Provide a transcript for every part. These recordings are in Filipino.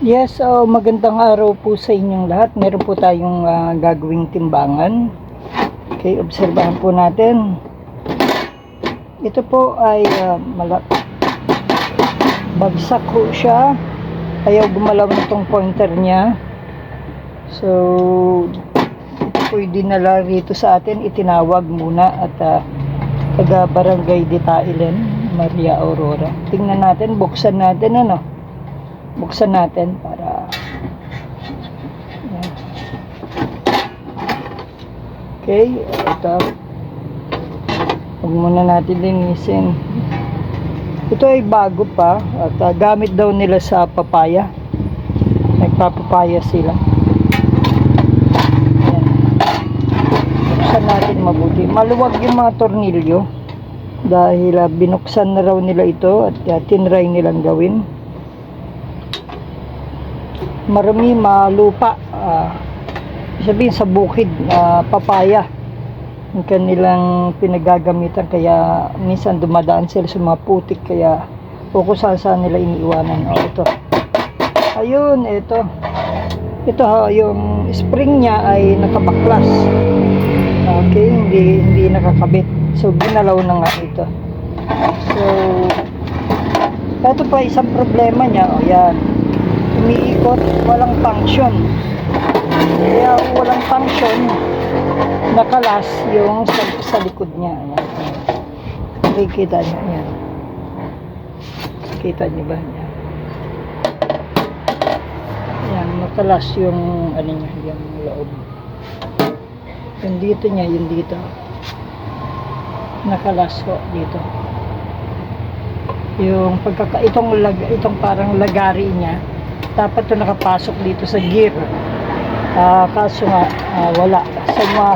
Yes, oh, magandang araw po sa inyong lahat. Meron po tayong ah, gagawing timbangan. Okay, obserbahan po natin. Ito po ay ah, mala- bagsak po siya. Ayaw gumalaw nitong pointer niya. So, ito po yung dinala rito sa atin. Itinawag muna at ah, taga Barangay Ditailen, Maria Aurora. Tingnan natin, buksan natin ano buksan natin para okay ito. Huwag muna natin linisin. Ito ay bago pa at ah, gamit daw nila sa papaya. Nagpapapaya sila. Buksan natin mabuti. Maluwag yung mga tornilyo dahil ah, binuksan na raw nila ito at uh, tinry nilang gawin marami malupa ah, sabihin sa bukid ah, papaya ang kanilang pinagagamitan. Kaya minsan dumadaan sila sa mga putik kaya o kung saan saan nila iniiwanan. O ito. Ayun ito. Ito ha, yung spring niya ay nakabaklas okay hindi hindi nakakabit. So ginalaw na nga ito. So ito pa isang problema niya. O yan umiikot, walang function. Kaya walang function, nakalas yung sa, sa likod niya. Ayan. Nakikita niyo, ayan. Kita niyo ba? Ayan. Ayan, nakalas yung, ano niya, yung loob. Yung dito niya, yung dito. Nakalas ko dito. Yung pagkaka, itong, lag, itong parang lagari niya, dapat to nakapasok dito sa gear. Ah, kaso nga ah, wala sa mga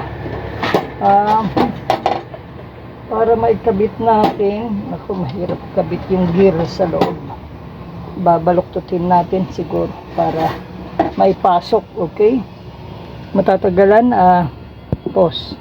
ah, para maikabit natin, ako mahirap kabit yung gear sa loob. Babaluktutin natin siguro para maipasok, okay? Matatagalan, ah, pause.